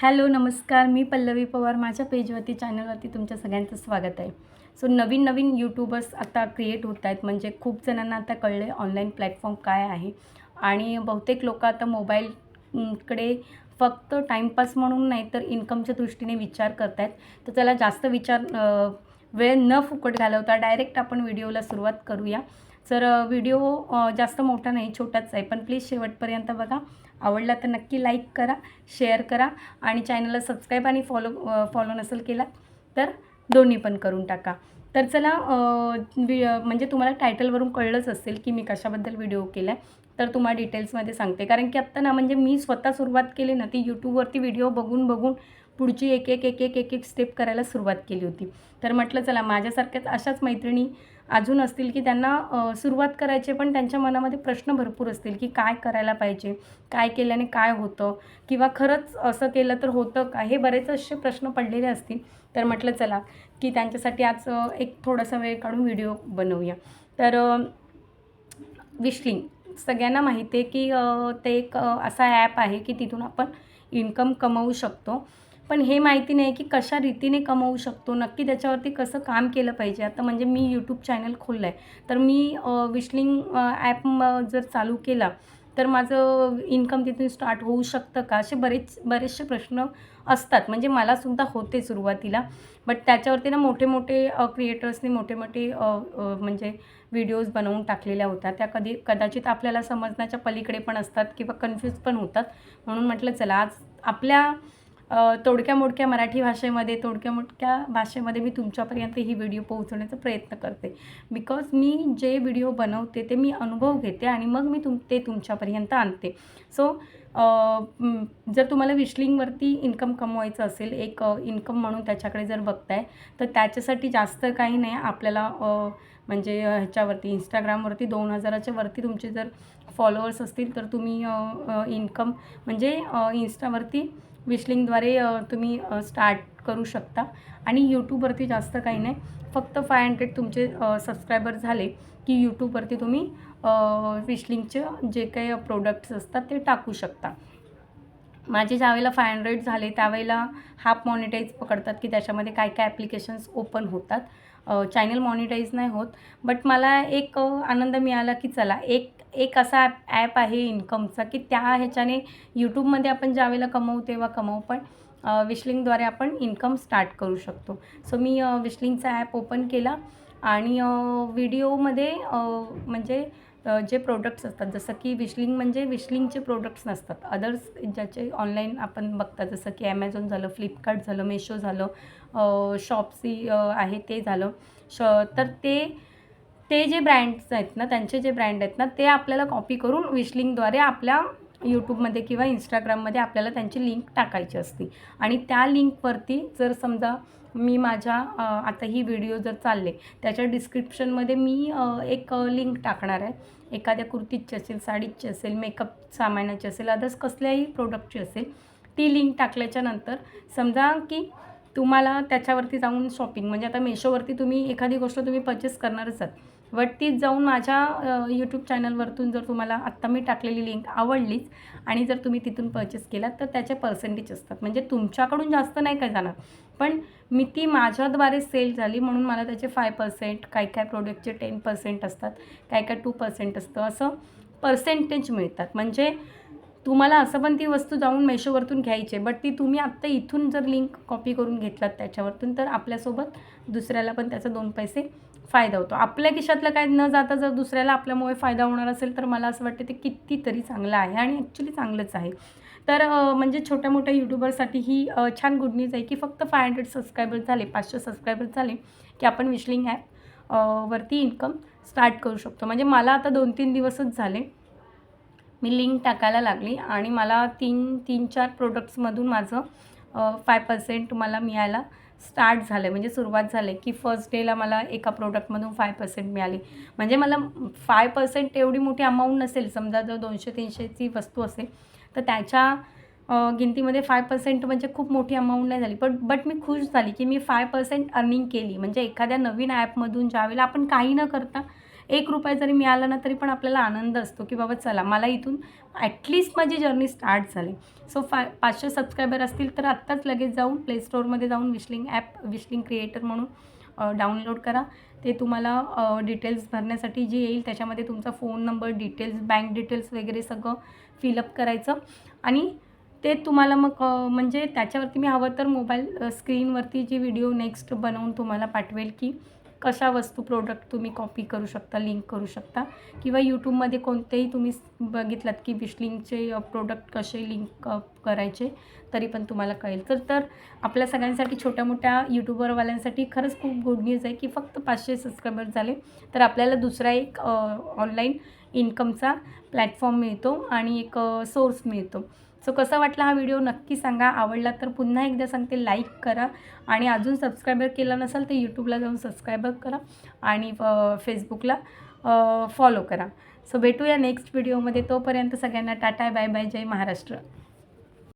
Hello नमस्कार. मी पल्लवी पवार. माझ्या पेजवरती चॅनलवरती तुमच्या सगळ्यांचं स्वागत आहे. सो नवीन नवीन यूट्यूबर्स आता क्रिएट होत आहेत. म्हणजे खूप जणांना आता कळले ऑनलाईन प्लॅटफॉर्म काय आहे. आणि बहुतेक लोक आता मोबाईलकडे फक्त टाईमपास म्हणून नाही तर इन्कमच्या दृष्टीने विचार करत आहेत तर त्याला जास्त विचार वेळ न फुकट घालवता डायरेक्ट आपण व्हिडिओला सुरुवात करूया. तर व्हिडिओ जास्त मोठा नाही छोटाच आहे पण प्लीज शेवटपर्यंत बघा. आवडला तर नक्की लाईक करा शेअर करा आणि चॅनलला सबस्क्राईब आणि फॉलो फॉलो नसेल केला तर दोन्ही पण करून टाका. तर चला म्हणजे तुम्हाला टायटलवरून कळलंच असेल की मी कशाबद्दल व्हिडिओ केला आहे तर तुम्हाला डिटेल्समध्ये सांगते. कारण की आत्ता ना म्हणजे मी स्वतः सुरुवात केली ना ती यूट्यूबवरती व्हिडिओ बघून बघून पुढची एक एक एक एक एक एक स्टेप करायला सुरुवात केली होती. तर म्हटलं चला माझ्यासारख्याच अशाच मैत्रिणी अजून असतील की त्यांना सुरुवात करायचे पण त्यांच्या मनामध्ये प्रश्न भरपूर असतील की काय करायला पाहिजे काय केल्याने काय होतं किंवा खरंच असं केलं तर होतं का? हे बरेच असे प्रश्न पडलेले असतील. तर म्हटलं चला की त्यांच्यासाठी आज एक थोडासा वेळ काढून व्हिडिओ बनवूया. तर विश्लिंग विशलिंग सगळ्यांना माहिती आहे की ते एक असा ॲप आहे की तिथून आपण इन्कम कमवू शकतो. पण हे माहिती नाही की कशा रीतीने कमवू शकतो. नक्की त्याच्यावरती कसं काम केलं पाहिजे. आता म्हणजे मी यूट्यूब चॅनल खोललं आहे तर मी विशलिंग ॲप जर चालू केला तर माझं इन्कम तिथून स्टार्ट होऊ शकतं का? असे बरेच बरेचसे प्रश्न असतात. म्हणजे मलासुद्धा होते सुरुवातीला. बट त्याच्यावरती ना मोठे मोठे क्रिएटर्सने मोठे मोठे म्हणजे व्हिडिओज बनवून टाकलेल्या होत्या. त्या कधी कदाचित आपल्याला समजण्याच्या पलीकडे पण असतात किंवा कन्फ्यूज पण होतात. म्हणून म्हटलं चला आज आपल्या तोडक्या मोडक्या मराठी भाषेमध्ये तोडक्या मोडक्या भाषेमध्ये मी तुमच्यापर्यंत ही व्हिडिओ पोहोचवण्याचा प्रयत्न करते. बिकॉज मी जे व्हिडिओ बनवते ते मी अनुभव घेते आणि मग मी तुम ते तुमच्यापर्यंत आणते. सो जर तुम्हाला विशलिंगवरती इन्कम कमवायचं असेल एक इन्कम म्हणून त्याच्याकडे जर बघताय तर त्याच्यासाठी जास्त काही नाही. आपल्याला म्हणजे ह्याच्यावरती इंस्टाग्रामवरती दोन हजाराच्या वरती तुमचे जर फॉलोअर्स असतील तर तुम्ही इन्कम म्हणजे इंस्टावरती इन्स्टावरती विशलिंगद्वारे तुम्ही स्टार्ट करू शकता. आणि यूट्यूबवरती जास्त काही नाही. फक्त फाय हंड्रेड तुमचे सबस्क्रायबर झाले की यूट्यूबवरती तुम्ही विशलिंगचे जे काही प्रोडक्ट्स असतात ते टाकू शकता. माझे ज्यावेळेला फाय हंड्रेड झाले त्यावेळेला हाफ मॉनिटाईज पकडतात की त्याच्यामध्ये काय काय ॲप्लिकेशन्स ओपन होतात. चॅनल मॉनिटाईज नाही होत. बट मला एक आनंद मिळाला की चला एक एक असा ॲप ॲप आहे इन्कमचा की त्या ह्याच्याने यूट्यूबमध्ये आपण ज्यावेळेला कमवू तेव्हा कमवू. पण विशलिंगद्वारे आपण इन्कम स्टार्ट करू शकतो. सो मी विशलिंगचा ॲप ओपन केला. आणि व्हिडिओमध्ये म्हणजे जे प्रोडक्ट्स असतात जसं की विशलिंग म्हणजे विशलिंगचे प्रोडक्ट्स नसतात. अदर्स ज्याचे ऑनलाईन आपण बघतात जसं की ॲमेझॉन झालं फ्लिपकार्ट झालं मेशो झालं शॉप्सी आहे ते झालं. श तर ते ते जे ब्रँड्स आहेत ना त्यांचे जे ब्रँड आहेत ना ते आपल्याला कॉपी करून विशलिंगद्वारे आपल्या यूट्यूबमध्ये किंवा इंस्टाग्राममध्ये आपल्याला त्यांची लिंक टाकायची असते. आणि त्या लिंकवरती जर समजा मी माझ्या आता ही व्हिडिओ जर चालले त्याच्या डिस्क्रिप्शनमध्ये मी एक लिंक टाकणार आहे. एखाद्या कुर्तीची असेल साडीची असेल मेकअप सामानाची असेल अदर्स कसल्याही प्रोडक्टची असेल ती लिंक टाकल्याच्या नंतर समजा की तुम्हाला त्याच्यावरती जाऊन शॉपिंग म्हणजे आता मेशोवरती तुम्ही एखादी गोष्ट तुम्ही परचेस करणारच आहात. बट जाऊन माझ्या यूट्यूब चॅनलवरतून जर तुम्हाला आत्ता मी टाकलेली लिंक आवडलीच आणि जर तुम्ही तिथून पर्चेस केलात तर त्याचे पर्सेंटेज असतात. म्हणजे तुमच्याकडून जास्त नाही काय जाणार. पण मी ती माझ्याद्वारे सेल झाली म्हणून मला त्याचे फाय पर्सेंट काय काय प्रोडक्टचे टेन पर्सेंट असतात काय काय टू पर्सेंट असतं असं पर्सेंटेज मिळतात. म्हणजे तुम्हाला असं पण ती वस्तू जाऊन मेशोवरतून घ्यायची आहे बट ती तुम्ही आत्ता इथून जर लिंक कॉपी करून घेतलात त्याच्यावरतून तर आपल्यासोबत दुसऱ्याला पण त्याचं दोन पैसे फायदा होतो. आपल्या खिशातलं काय न जाता जर दुसऱ्याला आपल्यामुळे फायदा होणार असेल तर मला असं वाटतं ते कितीतरी चांगलं आहे आणि ॲक्च्युली चांगलंच आहे. तर म्हणजे छोट्या मोठ्या यूट्यूबरसाठी ही छान गुड न्यूज आहे की फक्त फाय हंड्रेड सबस्क्रायबर झाले पाचशे सबस्क्रायबर झाले की आपण विशलिंग ॲप वरती इन्कम स्टार्ट करू शकतो. म्हणजे मला आता दोन तीन दिवसच झाले. मी लिंक टाकायला लागली आणि मला तीन तीन चार प्रोडक्ट्समधून माझं फाय पर्सेंट मला मिळायला स्टार्ट झालं आहे म्हणजे सुरुवात झाली की फर्स्ट डेला मला एका प्रोडक्टमधून फाय पर्सेंट मिळाली. म्हणजे मला फाय पर्सेंट एवढी मोठी अमाऊंट नसेल समजा जर दोनशे तीनशेची वस्तू असेल तर त्याच्या गिनतीमध्ये फाय पर्सेंट म्हणजे खूप मोठी अमाऊंट नाही झाली. पण बट मी खुश झाली की मी फाय पर्सेंट अर्निंग केली. म्हणजे एखाद्या नवीन ॲपमधून ज्यावेळेला आपण काही न करता एक रुपया जरी मिळाला ना तरी पण आपल्याला आनंद असतो की बाबा चला मला इथून ॲटलिस्ट माझी जर्नी स्टार्ट झाली. सो फा पाचशे सबस्क्रायबर असतील तर आत्ताच लगेच जाऊन प्ले स्टोअरमध्ये जाऊन विशलिंग ॲप विशलिंग क्रिएटर म्हणून डाउनलोड करा. ते तुम्हाला डिटेल्स भरण्यासाठी जे येईल त्याच्यामध्ये तुमचा phone number details bank details वगैरे सगळं फिलअप करायचं. आणि ते तुम्हाला मग म्हणजे त्याच्यावरती मी हवं तर मोबाईल स्क्रीनवरती जी व्हिडिओ नेक्स्ट बनवून तुम्हाला पाठवेल की कशा वस्तू प्रोडक्ट तुम्ही कॉपी करू शकता लिंक करू शकता? किंवा यूट्यूबमध्ये कोणतेही तुम्ही बघितलात की विशलिंगचे प्रोडक्ट कसे लिंक करायचे तरी पण तुम्हाला कळेल. तर तर आपल्या सगळ्यांसाठी छोट्या मोठ्या यूट्यूबरवाल्यांसाठी खरंच खूप गुड न्यूज आहे की फक्त पाचशे सबस्क्रायबर झाले. तर आपल्याला दुसरा एक ऑनलाईन इन्कमचा प्लॅटफॉर्म मिळतो आणि एक सोर्स मिळतो. सो कसा वाटला हा व्हिडिओ नक्की सांगा. आवडला तर पुन्हा एकदा सांगते लाईक करा. आणि अजून सबस्क्रायबर केला नसाल तर यूट्यूबला जाऊन सबस्क्रायबर करा आणि फेसबुकला फॉलो करा. सो भेटूया नेक्स्ट व्हिडिओमध्ये तोपर्यंत सगळ्यांना टाटा बाय बाय जय महाराष्ट्र.